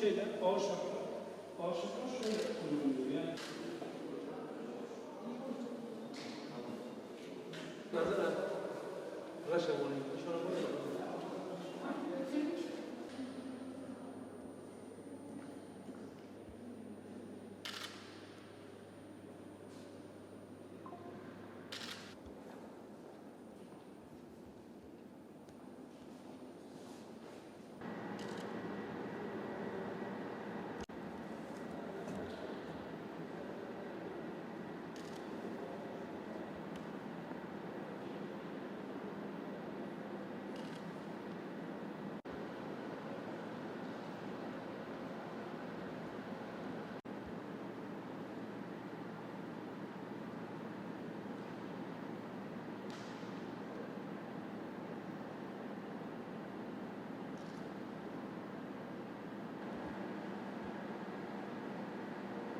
şeyler, bağırsaklar. Bağırsaklar şöyle kullanılıyor yani.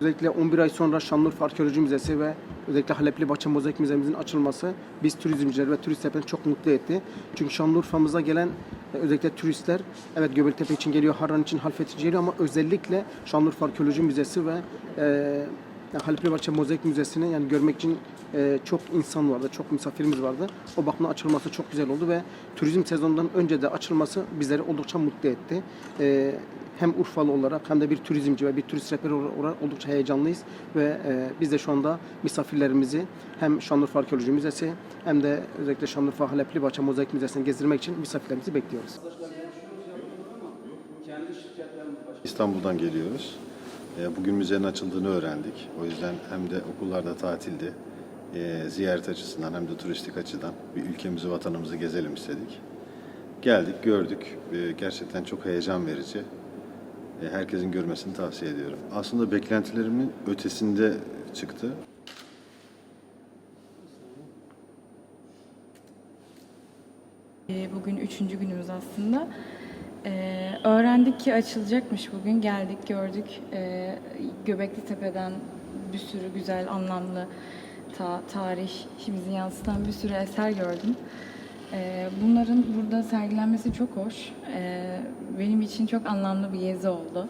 Özellikle 11 ay sonra Şanlıurfa Arkeoloji Müzesi ve özellikle Halepli Bahçe Mozaik Müzemizin açılması biz turizmciler ve turistleri çok mutlu etti. Çünkü Şanlıurfa'mıza gelen e, özellikle turistler evet Göbektepe için geliyor, Harran için, Halfet için geliyor ama özellikle Şanlıurfa Arkeoloji Müzesi ve e, Halepli Bahçe Mozaik Müzesi'ni yani görmek için e, çok insan vardı, çok misafirimiz vardı. O bakımdan açılması çok güzel oldu ve turizm sezonundan önce de açılması bizleri oldukça mutlu etti. E, hem Urfalı olarak hem de bir turizmci ve bir turist rehberi olarak oldukça heyecanlıyız ve e, biz de şu anda misafirlerimizi hem Şanlıurfa Arkeoloji Müzesi hem de özellikle Şanlıurfa Halepli Bahçe Mozaik Müzesi'ni gezdirmek için misafirlerimizi bekliyoruz. İstanbul'dan geliyoruz. E, Bugün müzenin açıldığını öğrendik. O yüzden hem de okullarda tatildi. E, Ziyaret açısından hem de turistik açıdan bir ülkemizi, vatanımızı gezelim istedik. Geldik, gördük. E, Gerçekten çok heyecan verici. Herkesin görmesini tavsiye ediyorum. Aslında beklentilerimin ötesinde çıktı. Bugün üçüncü günümüz aslında. Ee, öğrendik ki açılacakmış bugün. Geldik, gördük. Ee, Göbekli Tepe'den bir sürü güzel, anlamlı ta tarihimizi yansıtan bir sürü eser gördüm. Ee, bunların burada sergilenmesi çok hoş. Ee, benim için çok anlamlı bir gezi oldu.